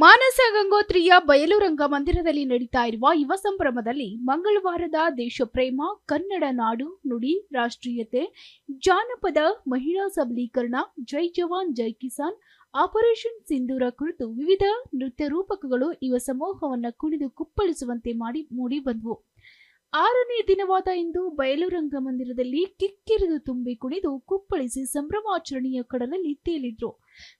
ಮಾನಸ ಗಂಗೋತ್ರಿಯ ಬಯಲು ರಂಗ ಮಂದಿರದಲ್ಲಿ ನಡೀತಾ ಇರುವ ಯುವ ಸಂಭ್ರಮದಲ್ಲಿ ಮಂಗಳವಾರದ ದೇಶಪ್ರೇಮ, ಕನ್ನಡ ನಾಡು ನುಡಿ, ರಾಷ್ಟ್ರೀಯತೆ, ಜಾನಪದ ಮಹಿಳಾ ಸಬಲೀಕರಣ, ಜೈ ಜವಾನ್, ಜೈ ಕಿಸಾನ್, ಆಪರೇಷನ್ ಸಿಂಧೂರ ಕುರಿತು ವಿವಿಧ ನೃತ್ಯ ರೂಪಕಗಳು ಯುವ ಸಮೂಹವನ್ನು ಕುಣಿದು ಕುಪ್ಪಳಿಸುವಂತೆ ಮಾಡಿ ಮೂಡಿ ಬಂದವು. ಆರನೇ ದಿನವಾದ ಇಂದು ಬಯಲು ರಂಗಮಂದಿರದಲ್ಲಿ ಕಿಕ್ಕಿರಿದು ತುಂಬಿ ಕುಣಿದು ಕುಪ್ಪಳಿಸಿ ಸಂಭ್ರಮಾಚರಣೆಯ ಕಡಲಲ್ಲಿ ತೇಲಿದ್ರು.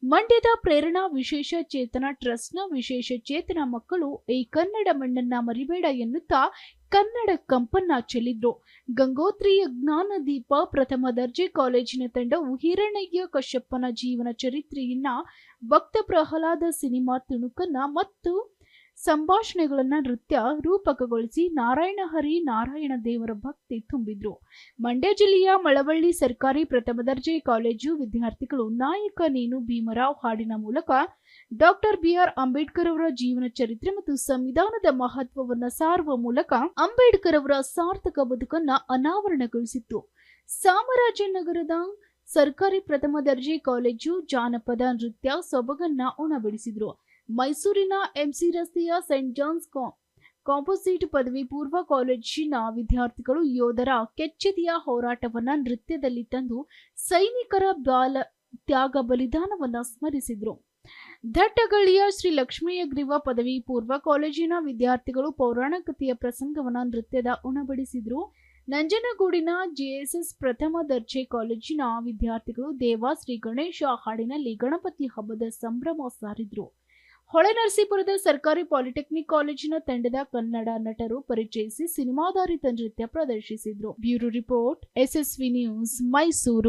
ಮಂಡ್ಯದ ಪ್ರೇರಣಾ ವಿಶೇಷ ಚೇತನ ಟ್ರಸ್ಟ್ನ ವಿಶೇಷ ಚೇತನ ಮಕ್ಕಳು ಈ ಕನ್ನಡ ಮಣ್ಣನ್ನ ಮರಿಬೇಡ ಎನ್ನುತ್ತಾ ಕನ್ನಡ ಕಂಪನ್ನ ಚೆಲ್ಲಿದ್ರು. ಗಂಗೋತ್ರಿಯ ಜ್ಞಾನದೀಪ ಪ್ರಥಮ ದರ್ಜೆ ಕಾಲೇಜಿನ ತಂಡವು ಹಿರಣಯ್ಯ ಕಶ್ಯಪ್ಪನ ಜೀವನ ಚರಿತ್ರೆಯನ್ನ ಭಕ್ತ ಪ್ರಹ್ಲಾದ ಸಿನಿಮಾ ತುಣುಕನ್ನ ಮತ್ತು ಸಂಭಾಷಣೆಗಳನ್ನ ನೃತ್ಯ ರೂಪಕಗೊಳಿಸಿ ನಾರಾಯಣ ಹರಿ ನಾರಾಯಣ ದೇವರ ಭಕ್ತಿ ತುಂಬಿದ್ರು. ಮಂಡ್ಯ ಜಿಲ್ಲೆಯ ಮಳವಳ್ಳಿ ಸರ್ಕಾರಿ ಪ್ರಥಮ ದರ್ಜೆ ಕಾಲೇಜು ವಿದ್ಯಾರ್ಥಿಗಳು ನಾಯಕ ನೀನು ಭೀಮರಾವ್ ಹಾಡಿನ ಮೂಲಕ ಡಾಕ್ಟರ್ ಬಿಆರ್ ಅಂಬೇಡ್ಕರ್ ಅವರ ಜೀವನ ಚರಿತ್ರೆ ಮತ್ತು ಸಂವಿಧಾನದ ಮಹತ್ವವನ್ನ ಸಾರುವ ಮೂಲಕ ಅಂಬೇಡ್ಕರ್ ಅವರ ಸಾರ್ಥಕ ಬದುಕನ್ನ ಅನಾವರಣಗೊಳಿಸಿತ್ತು. ಚಾಮರಾಜನಗರದ ಸರ್ಕಾರಿ ಪ್ರಥಮ ದರ್ಜೆ ಕಾಲೇಜು ಜಾನಪದ ನೃತ್ಯ ಸೊಬಗನ್ನ ಉಣಬಡಿಸಿದ್ರು. ಮೈಸೂರಿನ ಎಂಸಿ ರಸ್ತೆಯ ಸೆಂಟ್ ಜಾನ್ಸ್ ಕಾ- ಕಾಂಪೋಸಿಟ್ ಪದವಿ ಪೂರ್ವ ಕಾಲೇಜಿನ ವಿದ್ಯಾರ್ಥಿಗಳು ಯೋಧರ ಕೆಚ್ಚೆದೆಯ ಹೋರಾಟವನ್ನ ನೃತ್ಯದಲ್ಲಿ ತಂದು ಸೈನಿಕರ ಬಾಲ ತ್ಯಾಗ ಬಲಿದಾನವನ್ನ ಸ್ಮರಿಸಿದ್ರು. ದಟ್ಟಗಳಿಯ ಶ್ರೀ ಲಕ್ಷ್ಮೀಯಗ್ರೀವ ಪದವಿ ಪೂರ್ವ ಕಾಲೇಜಿನ ವಿದ್ಯಾರ್ಥಿಗಳು ಪೌರಾಣಿಕತೆಯ ಪ್ರಸಂಗವನ್ನ ನೃತ್ಯದ ಉಣಬಡಿಸಿದ್ರು. ನಂಜನಗೂಡಿನ ಜೆಎಸ್ಎಸ್ ಪ್ರಥಮ ದರ್ಜೆ ಕಾಲೇಜಿನ ವಿದ್ಯಾರ್ಥಿಗಳು ದೇವ ಶ್ರೀ ಗಣೇಶ ಹಾಡಿನಲ್ಲಿ ಗಣಪತಿ ಹಬ್ಬದ ಸಂಭ್ರಮ ಸಾರಿದ್ರು. ಹೊಳೆನರಸೀಪುರದ ಸರ್ಕಾರಿ ಪಾಲಿಟೆಕ್ನಿಕ್ ಕಾಲೇಜಿನ ತಂಡದ ಕನ್ನಡ ನಟರು ಪರಿಚಯಿಸಿ ಸಿನಿಮಾಧಾರಿತ ನೃತ್ಯ ಪ್ರದರ್ಶಿಸಿದ್ರು. Bureau report, SSV news, Mysuru.